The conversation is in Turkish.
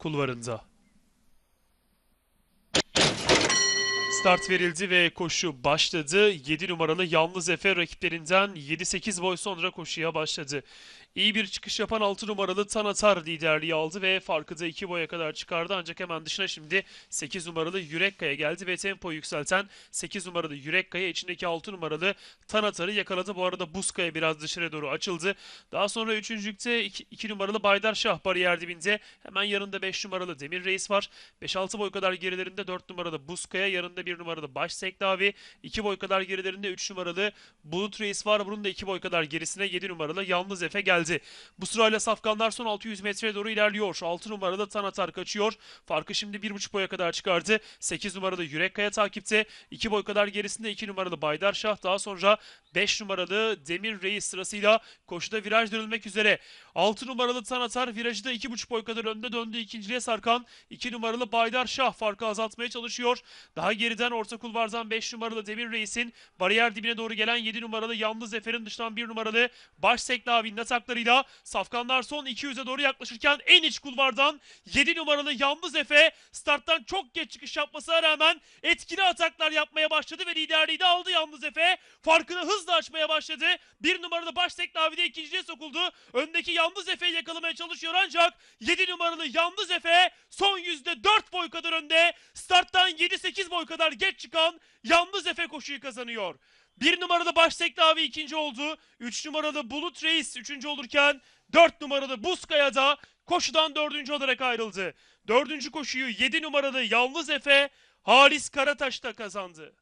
kulvarında. Start verildi ve koşu başladı. 7 numaralı Yalnız Efe rakiplerinden 7-8 boy sonra koşuya başladı. İyi bir çıkış yapan 6 numaralı Tanatar liderliği aldı ve farkı da 2 boya kadar çıkardı. Ancak hemen dışına şimdi 8 numaralı Yürekkaya geldi ve tempo yükselten 8 numaralı Yürekkaya içindeki 6 numaralı Tanatar'ı yakaladı. Bu arada Buzkaya biraz dışarı doğru açıldı. Daha sonra 3. lükte 2 numaralı Baydar Şah bariyer dibinde. Hemen yanında 5 numaralı Demir Reis var. 5-6 boy kadar gerilerinde 4 numaralı Buzkaya, yanında 1 numaralı Baş Sekdavi, 2 boy kadar gerilerinde 3 numaralı Bulut Reis var. Bunun da 2 boy kadar gerisine 7 numaralı Yalnız Efe geldi. Bu sırayla Safkanlar son 600 metreye doğru ilerliyor. 6 numaralı Tanatar kaçıyor. Farkı şimdi 1,5 boya kadar çıkardı. 8 numaralı Yürekkaya takipte. 2 boy kadar gerisinde 2 numaralı Baydar Şah. Daha sonra 5 numaralı Demir Reis sırasıyla koşuda viraj dönülmek üzere. 6 numaralı Tanatar virajı da 2,5 boy kadar önde döndü. ikinciliğe sarkan 2 numaralı Baydar Şah farkı azaltmaya çalışıyor. Daha geriden orta kulvardan 5 numaralı Demir Reis'in bariyer dibine doğru gelen 7 numaralı Yalnız Efer'in dışından 1 numaralı Baş Seklavi'nin ataklarıyla Safkanlar son 200'e doğru yaklaşırken en iç kulvardan 7 numaralı Yalnız Efe starttan çok geç çıkış yapmasına rağmen etkili ataklar yapmaya başladı ve liderliği de aldı Yalnız Efe. Farkını hızla açmaya başladı. Bir numaralı Baş Seklavi de ikinciliğe sokuldu. Öndeki Yalnız Efe'yi yakalamaya çalışıyor ancak 7 numaralı Yalnız Efe son yüzde 4 boy kadar önde. Starttan 7-8 boy kadar geç çıkan Yalnız Efe koşuyu kazanıyor. Bir numaralı Baştekli abi ikinci oldu. Üç numaralı Bulut Reis üçüncü olurken dört numaralı Buzkaya da koşudan dördüncü olarak ayrıldı. Dördüncü koşuyu yedi numaralı Yalnız Efe Halis Karataş da kazandı.